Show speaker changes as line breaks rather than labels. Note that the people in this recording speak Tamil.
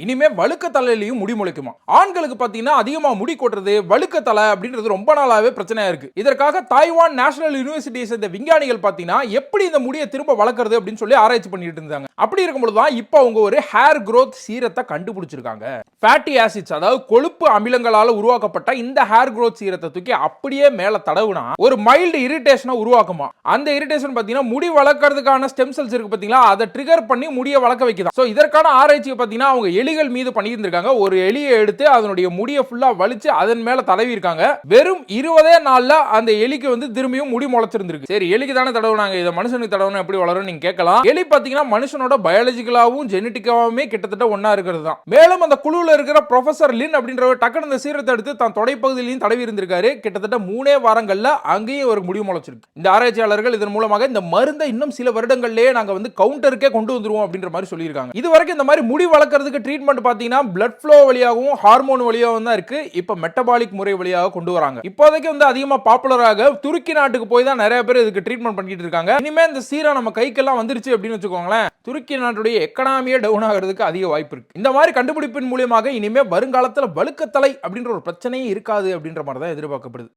இனிமே வழுக்க தலையிலையும் முடி முளைக்குமா? ஆண்களுக்கு பாத்தீங்கன்னா அதிகமா முடி கொட்டுறது வழுக்க தலை அப்படின்றது ரொம்ப நாளாவே பிரச்சனையா இருக்கு. இதற்காக தாய்வான் நேஷனல் யூனிவர்சிட்டியை சேர்ந்த விஞ்ஞானிகள் பாத்தீங்கன்னா எப்படி இந்த முடியை திரும்ப வளர்க்கறது அப்படின்னு சொல்லி ஆராய்ச்சி பண்ணிட்டு இருந்தாங்க. அப்படி இருக்கும்போது தான் இப்போ அவங்க ஒரு ஹேர் க்ரோத் சீரத்தை கண்டுபிடிச்சிருக்காங்க. ஃபேட்டி ஆசிட்ஸ் அதாவது கொழுப்பு அமிலங்களால உருவாக்கப்பட்ட இந்த ஹேர் க்ரோத் சீரத்தை தூக்கி அப்படியே மேல தடவுனா ஒரு மைல்டு இரிட்டேஷனை உருவாக்குமா? அந்த இரிட்டேஷன் பாத்தீங்கன்னா முடி வளர்க்கறதுக்கான ஸ்டெம் செல்ஸ் இருக்கு பாத்தீங்களா அதை ட்ரிகர் பண்ணி முடியை வளர்க்க வைக்குதா? சோ இதற்கான ஆராய்ச்சியை பாத்தீங்கன்னா அவங்க எலிகள் மீது பண்ணியிருந்திருக்காங்க. ஒரு எலியை எடுத்து அதனுடைய முடியை ஃபுல்லாக வலிச்சு அதன் மேல தடவி இருக்காங்க வெறும் இருபதே நாளில் அந்த எலிக்கு வந்து திரும்பியும் முடி முளைச்சிருந்திருக்கு. சரி எலிக்கு தானே தடவுனாங்க. இதை மனுஷனுக்கு தடவுனா எப்படி வளரும் நீங்க கேட்கலாம். எலி பாத்தீங்கன்னா மனுஷனோட பயாலஜிக்கலாகவும் ஜெனட்டிக்காவுமே கிட்டத்தட்ட ஒன்றா இருக்கிறது தான். மேலும் அந்த குழுவில் இருக்கிற ப்ரொஃபசர் லின் அப்படின்றவர் டக்குனு இந்த சீரத்தை எடுத்து தான் தொடைப்பகுதியிலையும் தடவி இருந்திருக்காரு. கிட்டத்தட்ட மூணே வாரங்களில் அங்கேயும் ஒரு முடி முளைச்சிருக்கு. இந்த ஆராய்ச்சியாளர்கள் இதன் மூலமாக இந்த மருந்தை இன்னும் சில வருடங்கள்லேயே நாங்கள் வந்து கவுண்டருக்கே கொண்டு வந்துருவோம் அப்படின்ற மாதிரி சொல்லியிருக்காங்க. இது வரைக்கும் இந்த மாதிரி முடி வளர்க்கறதுக்கு ட்ரீட்மெண்ட் பார்த்தீங்கன்னா பிளட் ஃப்ளோ வழியாகவும் ஹார்மோன் வழியாகவும் தான் இருக்கு. இப்போ மெட்டபாலிக் முறை வழியாக கொண்டு வராங்க. இப்போதைக்கு வந்து அதிகமாக பாப்புலராக துருக்கி நாட்டுக்கு போய் தான் நிறைய பேர் இதுக்கு ட்ரீட்மெண்ட் பண்ணிட்டு இருக்காங்க. இனிமே இந்த சீரா நம்ம கைக்கெல்லாம் வந்துருச்சு அப்படின்னு வச்சுக்கோங்களேன் துருக்கி நாட்டுடைய எக்கனாமியே டவுன் ஆகிறதுக்கு அதிக வாய்ப்பு இருக்கு. இந்த மாதிரி கண்டுபிடிப்பின் மூலியமாக இனிமே வருங்காலத்தில் வழுக்கத்தலை அப்படின்ற ஒரு பிரச்சனையே இருக்காது அப்படின்ற மாதிரி தான் எதிர்பார்க்கப்படுது.